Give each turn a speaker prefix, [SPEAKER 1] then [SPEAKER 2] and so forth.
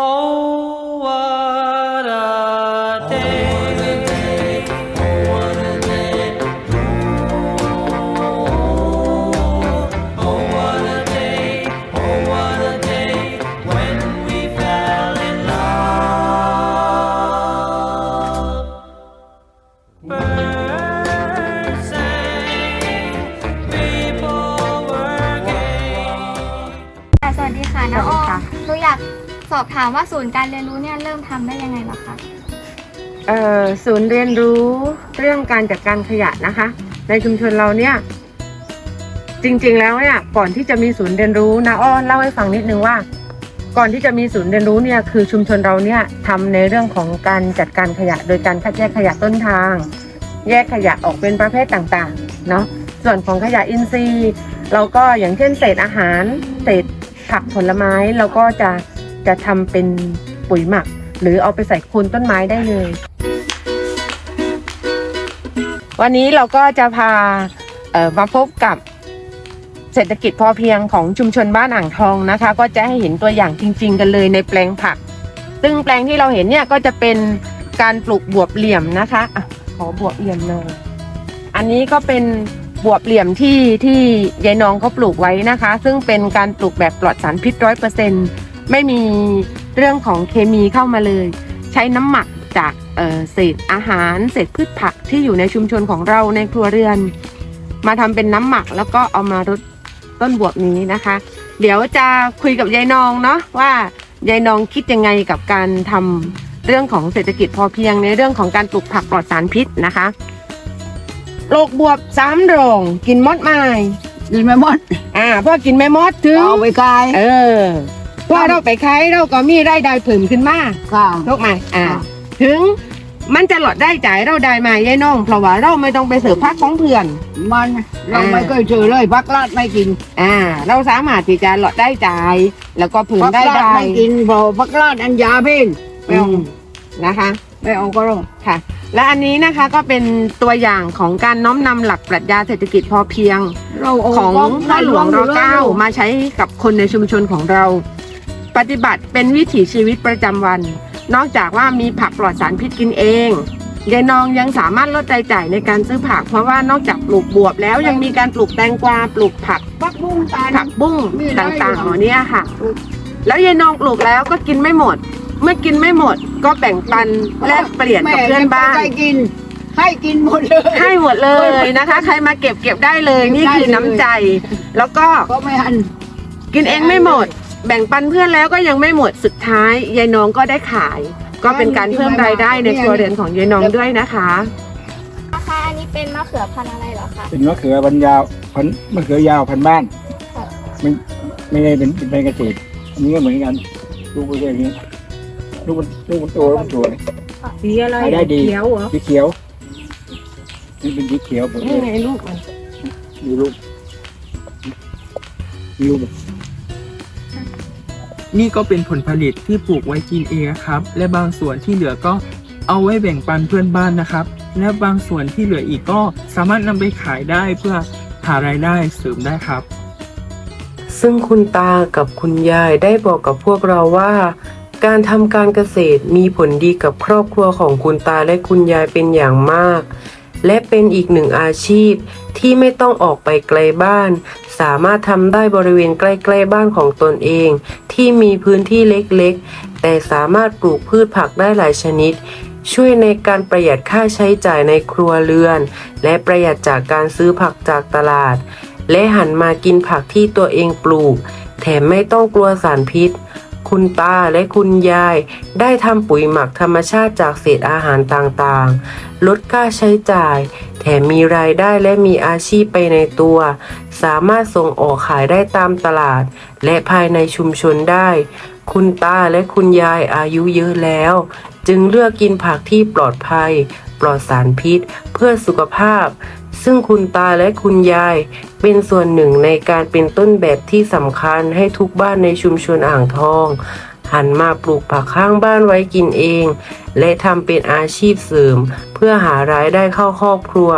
[SPEAKER 1] Oh, what a day.
[SPEAKER 2] สอบถามว่าศูนย์การเรียนรู้เนี่ยเริ่มทำได้ยังไงเหรอคะ
[SPEAKER 3] เอ่อศูนย์เรียนรู้เรื่องการจัดการขยะนะคะ ในชุมชนเราเนี่ย จริงๆแล้วเนี่ยก่อนที่จะมีศูนย์เรียนรู้นะอ้อนเล่าให้ฟังนิดนึงว่า ก่อนที่จะมีศูนย์เรียนรู้เนี่ยคือชุมชนเราเนี่ยทำในเรื่องของการจัดการขยะ โดยการคัดแยกขยะต้นทาง แยกขยะออกเป็นประเภทต่างๆเนาะส่วนของขยะอินทรีย์ เราก็อย่างเช่นเศษอาหาร เศษผักผลไม้เราก็จะ จะทำเป็นปุ๋ยหมัก หรือเอาไปใส่โคนต้นไม้ได้เลย วันนี้เราก็จะพามาพบกับเศรษฐกิจพอเพียงของชุมชนบ้านอ่างทองนะคะ ก็จะให้เห็นตัวอย่างจริง ๆ กันเลยในแปลงผัก ซึ่งแปลงที่เราเห็นเนี่ยก็จะเป็นการปลูกบวบเหลี่ยมนะคะอะขอบวบเหลี่ยมเลยอันนี้ก็เป็นบวบเหลี่ยมที่ที่ยายน้องเขาปลูกไว้นะคะ ซึ่งเป็นการปลูกแบบปลอดสารพิษร้อยเปอร์เซ็นต์ ไม่มีเรื่องของเคมีเข้ามาเลย ใช้น้ำหมักจากเอ่อเศษอาหารเศษพืชผักที่อยู่ในชุมชนของเราในครัวเรือน มาทำเป็นน้ำหมักแล้วก็เอามารดต้นบวบนี้นะคะ เดี๋ยวจะคุยกับยายนองเนาะว่ายายนองคิดยังไงกับการทำเรื่องของเศรษฐกิจพอเพียงในเรื่องของการปลูกผักปลอดสารพิษนะคะโลกบวบสามโรงกินมดไม้
[SPEAKER 4] กินไม่หมด
[SPEAKER 3] อ่าพ่อกินไม่มดถึง
[SPEAKER 4] เอาไปขาย
[SPEAKER 3] เออ พอเราไปขายเราก็มีรายได้เพิ่มขึ้นมา
[SPEAKER 4] ค่ะ
[SPEAKER 3] ถูกไหมอ่า
[SPEAKER 4] ค่ะ
[SPEAKER 3] ถึงมันจะหลอดได้จ่ายเราได้มายายน้อง เพราะว่าเราไม่ต้องไปเสิร์ฟพักของเพื่อน
[SPEAKER 4] มันเรา
[SPEAKER 3] อ่า
[SPEAKER 4] ไม่เคยเจอเลยพักลาดไม่กิน
[SPEAKER 3] อ่า เราสามารถที่จะหลอดได้จ่าย แล้วก็เพิ่ม
[SPEAKER 4] พัก
[SPEAKER 3] ได้
[SPEAKER 4] ลาด
[SPEAKER 3] ได้
[SPEAKER 4] ไม่กินเพราะพักลาดอันยาเพ่นไม่
[SPEAKER 3] อื
[SPEAKER 4] เอา
[SPEAKER 3] มนะคะ
[SPEAKER 4] ไม่เอาก็ร้อง
[SPEAKER 3] ค่ะและอันนี้นะคะก็เป็นตัวอย่างของการน้อมนำหลักปรัชญาเศรษฐกิจพอเพียง
[SPEAKER 4] เราเา
[SPEAKER 3] ของ
[SPEAKER 4] ก็
[SPEAKER 3] พ่อหลวงรเก้ามาใช้กับคนในชุมชนของเรา ปฏิบัติเป็นวิถีชีวิตประจำวัน นอกจากว่ามีผักปลอดสารพิษกินเองยายนองยังสามารถลดรายจ่ายในการซื้อผัก เพราะว่านอกจากปลูกบวบแล้วยังมีการปลูกแตงกวาปลูกผัก
[SPEAKER 4] พักบุ้งตาล
[SPEAKER 3] ผักบุ้ง
[SPEAKER 4] มีได้
[SPEAKER 3] ต่างๆ
[SPEAKER 4] เหรอ
[SPEAKER 3] เหล่านี้ค่ะ แล้วยายนองปลูกแล้วก็กินไม่หมด เมื่อกินไม่หมด ก็แบ่งปันแลกเปลี่ยนกับเพื่อนบ้าน
[SPEAKER 4] แม่ไม่กินให้กินหมดเลย
[SPEAKER 3] ให้หมดเลยนะคะ ใครมาเก็บเก็บได้เลยนี่คือน้ำใจ แล้วก็
[SPEAKER 4] ก็ไม่หัน
[SPEAKER 3] กินเองไม่หมด แบ่งปันเพื่อนแล้วก็ยังไม่หมดสุดท้ายยายน้องก็ได้ขาย ก็เป็นการเพิ่มรายได้ในครัวเรือนของยายน้องด้วยนะคะ
[SPEAKER 2] นะคะอันนี้เป็นมะเขือพันธุ์อะไรเหรอคะ
[SPEAKER 5] เป็นมะเขือพันธุ์ยาวพันธุ์มะเขือยาวพันธุ์บ้าน
[SPEAKER 2] ค่ะ
[SPEAKER 5] ไม่ไม่ได้เป็นเป็นเกษตรอันนี้ก็เหมือนกันลูกก็อย่างนี้ลูกมันลูกมันโตแล้วมันสวย
[SPEAKER 3] สีอะไร
[SPEAKER 5] ขายได้ดี
[SPEAKER 3] เขียวเหรอ
[SPEAKER 5] สีเขียวนี่เป็นสีเขียวผม
[SPEAKER 3] นี่ไงลูกมัน
[SPEAKER 5] ดูลูกดูลูก
[SPEAKER 6] นี่ก็เป็นผลผลิตที่ปลูกไว้กินเองครับ และบางส่วนที่เหลือก็เอาไว้แบ่งปันเพื่อนบ้านนะครับ และบางส่วนที่เหลืออีกก็สามารถนำไปขายได้เพื่อหารายได้เสริมได้ครับ
[SPEAKER 7] ซึ่งคุณตากับคุณยายได้บอกกับพวกเราว่า การทำการเกษตรมีผลดีกับครอบครัวของคุณตาและคุณยายเป็นอย่างมาก และเป็นอีกหนึ่งอาชีพที่ไม่ต้องออกไปไกลบ้าน สามารถทำได้บริเวณใกล้ๆบ้านของตนเอง ที่มีพื้นที่เล็กๆ แต่สามารถปลูกพืชผักได้หลายชนิด ช่วยในการประหยัดค่าใช้จ่ายในครัวเรือน และประหยัดจากการซื้อผักจากตลาด และหันมากินผักที่ตัวเองปลูก แถมไม่ต้องกลัวสารพิษ คุณตาและคุณยาย ได้ทำปุ๋ยหมักธรรมชาติจากเศษอาหารต่างๆ ลดค่าใช้จ่าย แถมมีรายได้และมีอาชีพไปในตัว สามารถส่งออกขายได้ตามตลาด และภายในชุมชนได้ คุณตาและคุณยายอายุเยอะแล้ว จึงเลือกกินผักที่ปลอดภัย ปลอดสารพิษ เพื่อสุขภาพ ซึ่งคุณตาและคุณยาย เป็นส่วนหนึ่งในการเป็นต้นแบบที่สำคัญให้ทุกบ้านในชุมชนอ่างทอง หันมาปลูกผักข้างบ้านไว้กินเอง และทำเป็นอาชีพเสริม เพื่อหารายได้เข้าครอบครัว